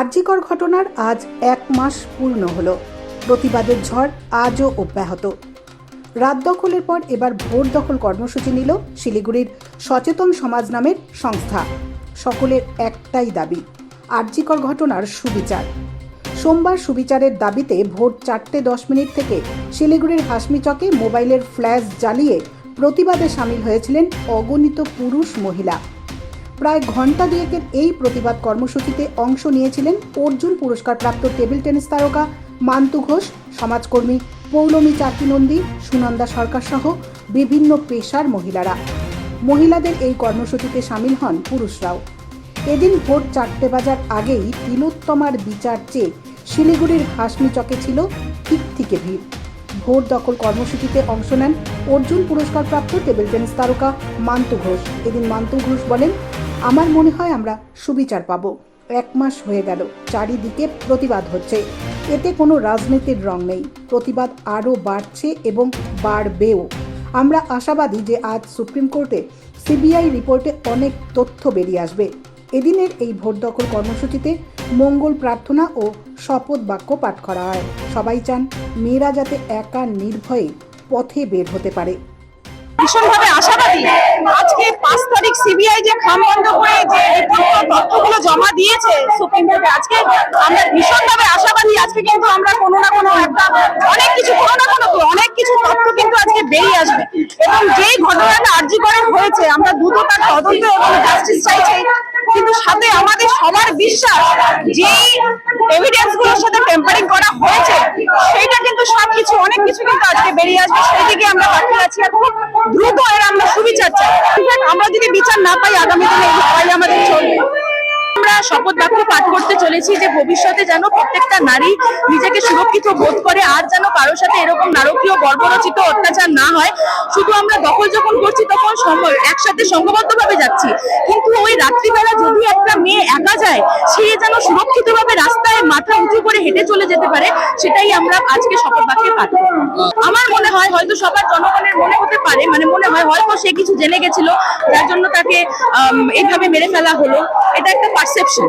আরজিকর ঘটনার আজ এক মাস পূর্ণ হলো। প্রতিবাদের ঝড় আজও অব্যাহত। রাত দখলের পর এবার ভোট দখল কর্মসূচি নিল শিলিগুড়ির সচেতন সমাজ নামের সংস্থা। সকলের একটাই দাবি আরজিকর ঘটনার সুবিচার। সোমবার সুবিচারের দাবিতে ভোর চারটে দশ মিনিট থেকে শিলিগুড়ির হাসমিচকে মোবাইলের ফ্ল্যাশ জ্বালিয়ে প্রতিবাদে সামিল হয়েছিলেন অগণিত পুরুষ মহিলা। প্রায় ঘণ্টা দুয়েকের এই প্রতিবাদ কর্মসূচিতে অংশ নিয়েছিলেন অর্জুন পুরস্কারপ্রাপ্ত টেবিল টেনিস তারকা মান্তু ঘোষ, সমাজকর্মী পৌলমী চাকি নন্দী, সুনন্দা সরকার সহ বিভিন্ন পেশার মহিলারা। মহিলাদের এই কর্মসূচিতে সামিল হন পুরুষরাও। এদিন ভোট চারটে বাজার আগেই তিলোত্তমার বিচার চেয়ে শিলিগুড়ির হাসমি চকে ছিল ঠিক থেকে ভিড়। ভোট দখল কর্মসূচিতে অংশ নেন অর্জুন পুরস্কারপ্রাপ্ত টেবিল টেনিস তারকা মান্তু ঘোষ। এদিন মান্তু ঘোষ বলেন, আমার মনে হয় আমরা সুবিচার পাবো। এক মাস হয়ে গেল, চারিদিকে প্রতিবাদ হচ্ছে। এতে কোনো রাজনীতির রং নেই। প্রতিবাদ আরও বাড়ছে এবং বাড়বেও। আমরা আশাবাদী যে আজ সুপ্রিম কোর্টে সিবিআই রিপোর্টে অনেক তথ্য বেরিয়ে আসবে। এদিনের এই ভোট দখল কর্মসূচিতে মঙ্গল প্রার্থনা ও শপথ বাক্য পাঠ করা হয়। সবাই চান মেয়েরা যাতে একা নির্ভয়ে পথে বের হতে পারে। ভীষণভাবে আশাবাদী। আজকে পাঁচ তারিখ সিবিআই যে খাম বন্ধ করে যে তথ্যগুলো জমা দিয়েছে সুপ্রিম কোর্টে, আজকে আমরা ভীষণভাবে আশাবাদী। আজকে কিন্তু আমরা কোনো না কোনো একটা, অনেক কিছু, কোনো না কোনো অনেক কিছু তথ্য কিন্তু আজকে বেরিয়ে আসবে। এবং যেই ঘটনাটা আর্জি করে হয়েছে, আমরা দ্রুত তার তদন্ত এবং জাস্টিস চাইছি। সাথে আমাদের সবার বিশ্বাস যে এভিডেন্সগুলোর সাথে টেম্পারিং করা হয়েছে সেটা কিন্তু সবকিছু, অনেক কিছু কিন্তু আজকে বেরিয়ে আসবে। সেই দিকে আমরা পাঠিয়ে আছি এখন দ্রুত এর আমরা সুবিচার চাই। আমরা যদি বিচার না পাই, আগামী দিনে শপথ বাক্য পাঠ করতে চলেছি যে ভবিষ্যতে যেন প্রত্যেকটা নারী নিজেকে সুরক্ষিত বোধ করে, আর যেন কারোর সাথে এরকম নারকীয় বর্বরচিত অত্যাচার না হয় শুধু আমরা দখল যখন করছি তখন একসাথে সংঘবদ্ধ ভাবে যাচ্ছি কিন্তু ওই রাত্রিবেলা যদি একটা মেয়ে একা যায়, সে যেন সুরক্ষিত ভাবে রাস্তায় মাথা উঁচু করে হেঁটে চলে যেতে পারে, সেটাই আমরা আজকে শপথ বাক্যে পাঠ। আমার হয়, হয়তো সবার জনগণের মনে হতে পারে মানে মনে হয়, হয়তো সে কিছু জেনে গেছিল, যার জন্য তাকে এইভাবে মেরে ফেলা হলো। এটা একটা পারসেপশন